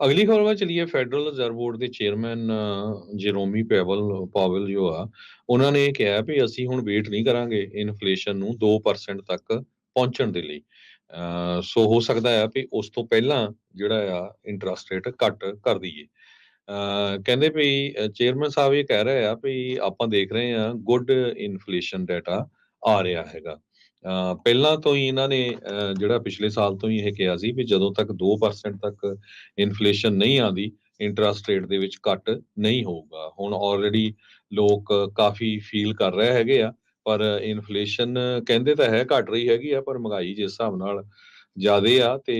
ਅਗਲੀ ਖਬਰ ਵੱਲ ਚਲੀਏ ਫੈਡਰਲ ਰਿਜ਼ਰਵ ਬੋਰਡ ਦੇ ਚੇਅਰਮੈਨ ਜੇਰੋਮੀ ਪੈਵਲ ਪਾਵਲ ਜੋ ਆ, ਉਹਨਾਂ ਨੇ ਕਿਹਾ ਵੀ ਅਸੀਂ ਹੁਣ ਵੇਟ ਨਹੀਂ ਕਰਾਂਗੇ ਇਨਫਲੇਸ਼ਨ ਨੂੰ 2% ਤੱਕ ਪਹੁੰਚਣ ਦੇ ਲਈ। ਸੋ ਹੋ ਸਕਦਾ ਹੈ ਵੀ ਉਸ ਤੋਂ ਪਹਿਲਾਂ ਜਿਹੜਾ ਆ ਇੰਟਰਸਟ ਰੇਟ ਘੱਟ ਕਰ ਦਈਏ। ਕਹਿੰਦੇ ਵੀ ਚੇਅਰਮੈਨ ਸਾਹਿਬ ਇਹ ਕਹਿ ਰਹੇ ਆ ਵੀ ਆਪਾਂ ਦੇਖ ਰਹੇ ਆ ਗੁੱਡ ਇਨਫਲੇਸ਼ਨ ਡਾਟਾ ਆ ਰਿਹਾ ਹੈਗਾ। ਪਹਿਲਾਂ ਤੋਂ ਹੀ ਇਹਨਾਂ ਨੇ ਅਹ ਜਿਹੜਾ ਪਿਛਲੇ ਸਾਲ ਤੋਂ ਹੀ ਇਹ ਕਿਹਾ ਸੀ ਵੀ ਜਦੋਂ ਤੱਕ 2% ਤੱਕ ਇਨਫਲੇਸ਼ਨ ਨਹੀਂ ਆਂਦੀ ਇੰਟਰਸਟ ਰੇਟ ਦੇ ਵਿੱਚ ਕੱਟ ਨਹੀਂ ਹੋਊਗਾ। ਹੁਣ ਆਲਰੇਡੀ ਲੋਕ ਕਾਫੀ ਫੀਲ ਕਰ ਰਹੇ ਹੈਗੇ ਆ ਪਰ ਇਨਫਲੇਸ਼ਨ ਕਹਿੰਦੇ ਤਾਂ ਹੈ ਘਟ ਰਹੀ ਹੈਗੀ ਆ ਪਰ ਮਹਿੰਗਾਈ ਜਿਸ ਹਿਸਾਬ ਨਾਲ ਜ਼ਿਆਦੇ ਆ ਤੇ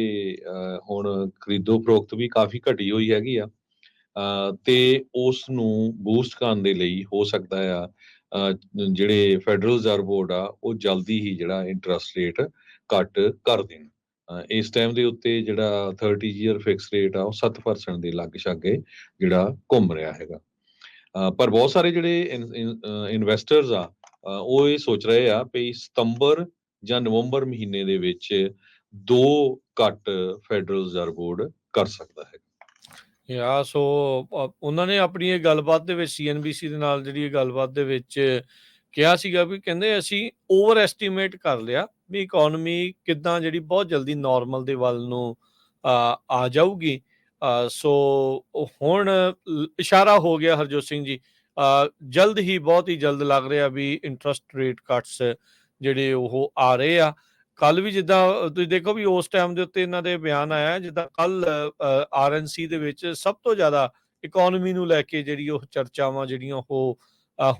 ਅਹ, ਹੁਣ ਖਰੀਦੋ ਫਰੋਖਤ ਵੀ ਕਾਫੀ ਘਟੀ ਹੋਈ ਹੈਗੀ ਆ। ਅਹ, ਤੇ ਉਸ ਨੂੰ ਬੂਸਟ ਕਰਨ ਦੇ ਲਈ ਹੋ ਸਕਦਾ ਆ ਜਿਹੜੇ ਫੈਡਰਲ ਰਿਜ਼ਰਵ ਬੋਰਡ ਆ, ਉਹ ਜਲਦੀ ਹੀ ਜਿਹੜਾ ਇੰਟਰਸਟ ਰੇਟ ਘੱਟ ਕਰ ਦੇਣ। ਇਸ ਟਾਈਮ ਦੇ ਉੱਤੇ ਜਿਹੜਾ 30 ਈਅਰ ਫਿਕਸ ਰੇਟ ਆ, ਉਹ 7% ਦੇ ਲੱਗ ਛਾਗੇ ਜਿਹੜਾ ਘੁੰਮ ਰਿਹਾ ਹੈਗਾ। ਪਰ ਬਹੁਤ ਸਾਰੇ ਜਿਹੜੇ ਇਨਵੈਸਟਰਸ ਆ ਉਹ ਇਹ ਸੋਚ ਰਹੇ ਆ ਵੀ ਸਤੰਬਰ ਜਾਂ ਨਵੰਬਰ ਮਹੀਨੇ ਦੇ ਵਿੱਚ ਦੋ ਘੱਟ ਫੈਡਰਲ ਰਿਜ਼ਰਵ ਬੋਰਡ ਕਰ ਸਕਦਾ ਹੈ ਯਾ ਸੋ ਅ, ਉਹਨਾਂ ਨੇ ਆਪਣੀ ਇਹ ਗੱਲਬਾਤ ਦੇ ਵਿੱਚ ਸੀਐਨਬੀਸੀ ਦੇ ਨਾਲ ਜਿਹੜੀ ਇਹ ਗੱਲਬਾਤ ਦੇ ਵਿੱਚ ਕਿਹਾ ਸੀਗਾ ਵੀ ਕਹਿੰਦੇ ਅਸੀਂ ਓਵਰ ਐਸਟੀਮੇਟ ਕਰ ਲਿਆ ਵੀ ਇਕਨੋਮੀ ਕਿੱਦਾਂ ਜਿਹੜੀ ਬਹੁਤ ਜਲਦੀ ਨਾਰਮਲ ਦੇ ਵੱਲ ਨੂੰ ਅ, ਆ ਜਾਊਗੀ। ਅ, ਸੋ ਉਹ ਹੁਣ ਲ- ਇਸ਼ਾਰਾ ਹੋ ਗਿਆ ਹਰਜੋਤ ਸਿੰਘ ਜੀ। ਅ, ਜਲਦ ਹੀ ਬਹੁਤ ਹੀ ਜਲਦ ਲੱਗ ਰਿਹਾ ਵੀ ਇੰਟਰਸਟ ਰੇਟ ਕੱਟਸ ਜਿਹੜੇ ਉਹ ਆ ਰਹੇ ਆ। ਕੱਲ ਵੀ ਜਿੱਦਾਂ ਤੁਸੀਂ ਦੇਖੋ ਵੀ ਉਸ ਟਾਈਮ ਦੇ ਉੱਤੇ ਇਹਨਾਂ ਦੇ ਬਿਆਨ ਆਇਆ ਜਿੱਦਾਂ ਕੱਲ ਆਰਐਨਸੀ ਦੇ ਵਿੱਚ ਸਭ ਤੋਂ ਜ਼ਿਆਦਾ ਇਕਨੋਮੀ ਨੂੰ ਲੈ ਕੇ ਜਿਹੜੀ ਉਹ ਚਰਚਾਵਾਂ ਜਿਹੜੀਆਂ ਉਹ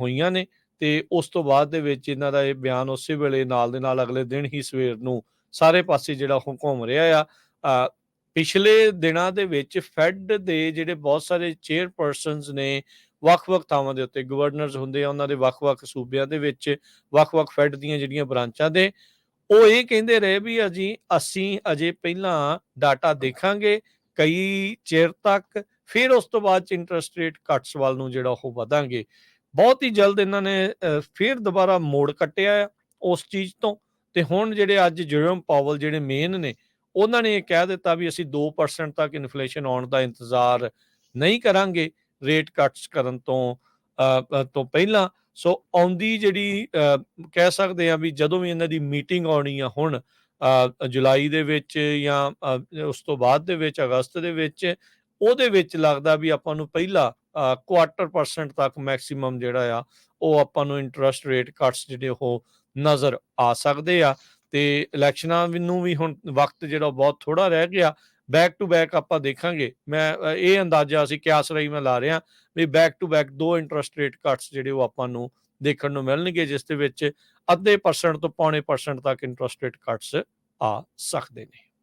ਹੋਈਆਂ ਨੇ ਤੇ ਉਸ ਤੋਂ ਬਾਅਦ ਦੇ ਵਿੱਚ ਇਹਨਾਂ ਦਾ ਇਹ ਬਿਆਨ ਉਸੇ ਵੇਲੇ ਨਾਲ ਦੇ ਨਾਲ ਅਗਲੇ ਦਿਨ ਹੀ ਸਵੇਰ ਨੂੰ ਸਾਰੇ ਪਾਸੇ ਜਿਹੜਾ ਉਹ ਘੁੰਮ ਰਿਹਾ ਆ। ਪਿਛਲੇ ਦਿਨਾਂ ਦੇ ਵਿੱਚ ਫੈੱਡ ਦੇ ਜਿਹੜੇ ਬਹੁਤ ਸਾਰੇ ਚੇਅਰਪਰਸਨਸ ਨੇ, ਵੱਖ-ਵੱਖ ਥਾਵਾਂ ਦੇ ਉੱਤੇ ਗਵਰਨਰਸ ਹੁੰਦੇ ਆ, ਉਹਨਾਂ ਦੇ ਵੱਖ-ਵੱਖ ਸੂਬਿਆਂ ਦੇ ਵਿੱਚ ਵੱਖ-ਵੱਖ ਫੈੱਡ ਦੀਆਂ ਜਿਹੜੀਆਂ ਬ੍ਰਾਂਚਾਂ ਦੇ ਉਹ ਇਹ ਕਹਿੰਦੇ ਰਹੇ ਵੀ ਅਜੀ ਅਸੀਂ ਅਜੇ ਪਹਿਲਾਂ ਡਾਟਾ ਦੇਖਾਂਗੇ, ਕਈ ਚਿਰ ਤੱਕ, ਫਿਰ ਉਸ ਤੋਂ ਬਾਅਦ ਇੰਟਰਸਟ ਰੇਟ ਕੱਟਸ ਵੱਲ ਨੂੰ ਜਿਹੜਾ ਉਹ ਵਧਾਂਗੇ। ਬਹੁਤ ਹੀ ਜਲਦ ਇਹਨਾਂ ਨੇ ਫਿਰ ਦੁਬਾਰਾ ਮੋੜ ਕੱਟਿਆ ਆ ਉਸ ਚੀਜ਼ ਤੋਂ ਤੇ ਹੁਣ ਜਿਹੜੇ ਅੱਜ ਜਰਮ ਪਾਵਲ ਜਿਹੜੇ ਮੇਨ ਨੇ, ਉਹਨਾਂ ਨੇ ਇਹ ਕਹਿ ਦਿੱਤਾ ਵੀ ਅਸੀਂ 2% ਤੱਕ ਇਨਫਲੇਸ਼ਨ ਆਉਣ ਦਾ ਇੰਤਜ਼ਾਰ ਨਹੀਂ ਕਰਾਂਗੇ ਰੇਟ ਕੱਟਸ ਕਰਨ ਤੋਂ ਤੋਂ ਪਹਿਲਾਂ। ਸੋ ਆਉਂਦੀ ਜਿਹੜੀ ਕਹਿ ਸਕਦੇ ਆ ਵੀ ਜਦੋਂ ਵੀ ਇਹਨਾਂ ਦੀ ਮੀਟਿੰਗ ਆਉਣੀ ਆ ਹੁਣ ਜੁਲਾਈ ਦੇ ਵਿੱਚ ਜਾਂ ਉਸ ਤੋਂ ਬਾਅਦ ਦੇ ਵਿੱਚ, ਅਗਸਤ ਦੇ ਵਿੱਚ, ਉਹਦੇ ਵਿੱਚ ਲੱਗਦਾ ਵੀ ਆਪਾਂ ਨੂੰ ਪਹਿਲਾ ਕੁਆਟਰ ਪਰਸੈਂਟ ਤੱਕ ਮੈਕਸਿਮਮ ਜਿਹੜਾ ਆ, ਉਹ ਆਪਾਂ ਨੂੰ ਇੰਟਰਸਟ ਰੇਟ ਕੱਟਸ ਜਿਹੜੇ ਉਹ ਨਜ਼ਰ ਆ ਸਕਦੇ ਆ। ਤੇ ਇਲੈਕਸ਼ਨਾਂ ਨੂੰ ਵੀ ਹੁਣ ਵਕਤ ਜਿਹੜਾ ਬਹੁਤ ਥੋੜਾ ਰਹਿ ਗਿਆ। ਬੈਕ ਟੂ ਬੈਕ ਆਪਾਂ ਦੇਖਾਂਗੇ। ਮੈਂ ਇਹ ਅੰਦਾਜ਼ਾ ਅਸੀਂ ਕਿਆਸ ਰਹੀ ਮੈਂ ਲਾ ਰਿਹਾ ਵੀ ਬੈਕ ਟੂ ਬੈਕ ਦੋ ਇੰਟਰਸਟ ਰੇਟ ਕੱਟਸ ਜਿਹੜੇ ਉਹ ਆਪਾਂ ਨੂੰ ਦੇਖਣ ਨੂੰ ਮਿਲਣਗੇ, ਜਿਸ ਦੇ ਵਿੱਚ ਅੱਧੇ ਪਰਸੈਂਟ ਤੋਂ ਪੌਣੇ ਪਰਸੈਂਟ ਤੱਕ ਇੰਟਰਸਟ ਰੇਟ ਕੱਟਸ ਆ ਸਕਦੇ ਨੇ।